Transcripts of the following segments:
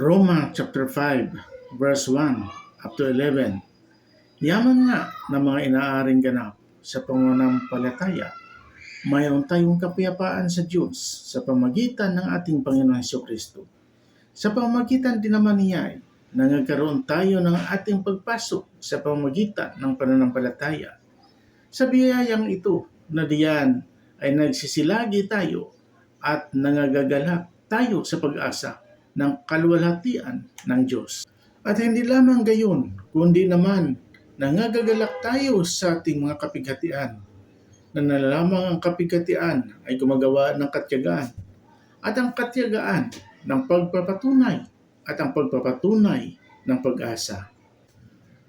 Roma chapter 5 verse 1 up to 11. Yaman nga ng mga inaaring ganap sa pananampalataya. Mayroon tayong kapayapaan sa Diyos sa pamagitan ng ating Panginoon Heso Kristo. Sa pamagitan din naman niya ay nangagkaroon tayo ng ating pagpasok sa pamagitan ng pananampalataya. Sa biyayang ito na diyan ay nagsisilagi tayo at nangagagalak tayo sa pag-asa ng kalwalhatian ng Diyos. At hindi lamang gayon, kundi naman nangagagalak tayo sa ating mga kapighatian na nalalamang ang kapighatian ay gumagawa ng katyagaan at ang katyagaan ng pagpapatunay at ang pagpapatunay ng pag-asa.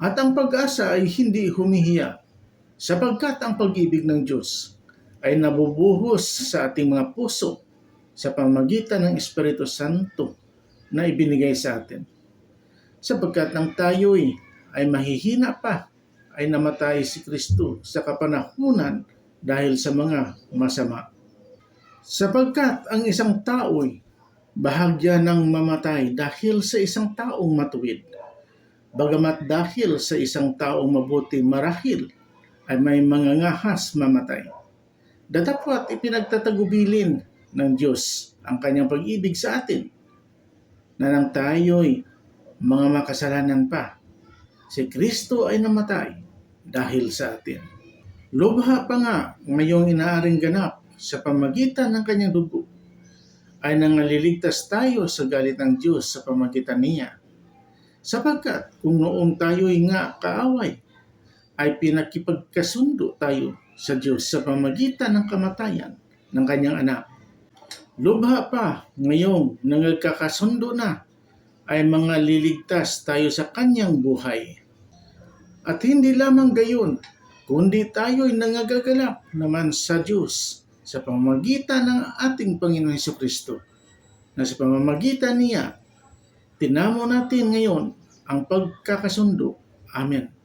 At ang pag-asa ay hindi humihiya sapagkat ang pag-ibig ng Diyos ay nabubuhos sa ating mga puso sa pamagitan ng Espiritu Santo na ibinigay sa atin. Sapagkat nang tayo'y ay mahihina pa, ay namatay si Kristo sa kapanahunan dahil sa mga masama. Sapagkat ang isang tao'y bahagya ng mamatay dahil sa isang taong matuwid. Bagamat dahil sa isang taong mabuti marahil ay may mga ngahas mamatay. Datapwat ipinagtatagubilin ng Diyos ang kanyang pag-ibig sa atin na nang tayo'y mga makasalanan pa, si Kristo ay namatay dahil sa atin. Lubha pa nga ngayong inaaring ganap sa pamagitan ng kanyang dugo ay nangaliligtas tayo sa galit ng Diyos sa pamagitan niya. Sapagkat kung noong tayo'y nga kaaway, ay pinakipagkasundo tayo sa Diyos sa pamagitan ng kamatayan ng kanyang anak. Lubha pa ngayong nangagkakasundo na ay mga liligtas tayo sa kanyang buhay. At hindi lamang gayon, kundi tayo'y nangagagalak naman sa Diyos sa pamamagitan ng ating Panginoon Heso Kristo na sa pamamagitan niya, tinamo natin ngayon ang pagkakasundo. Amen.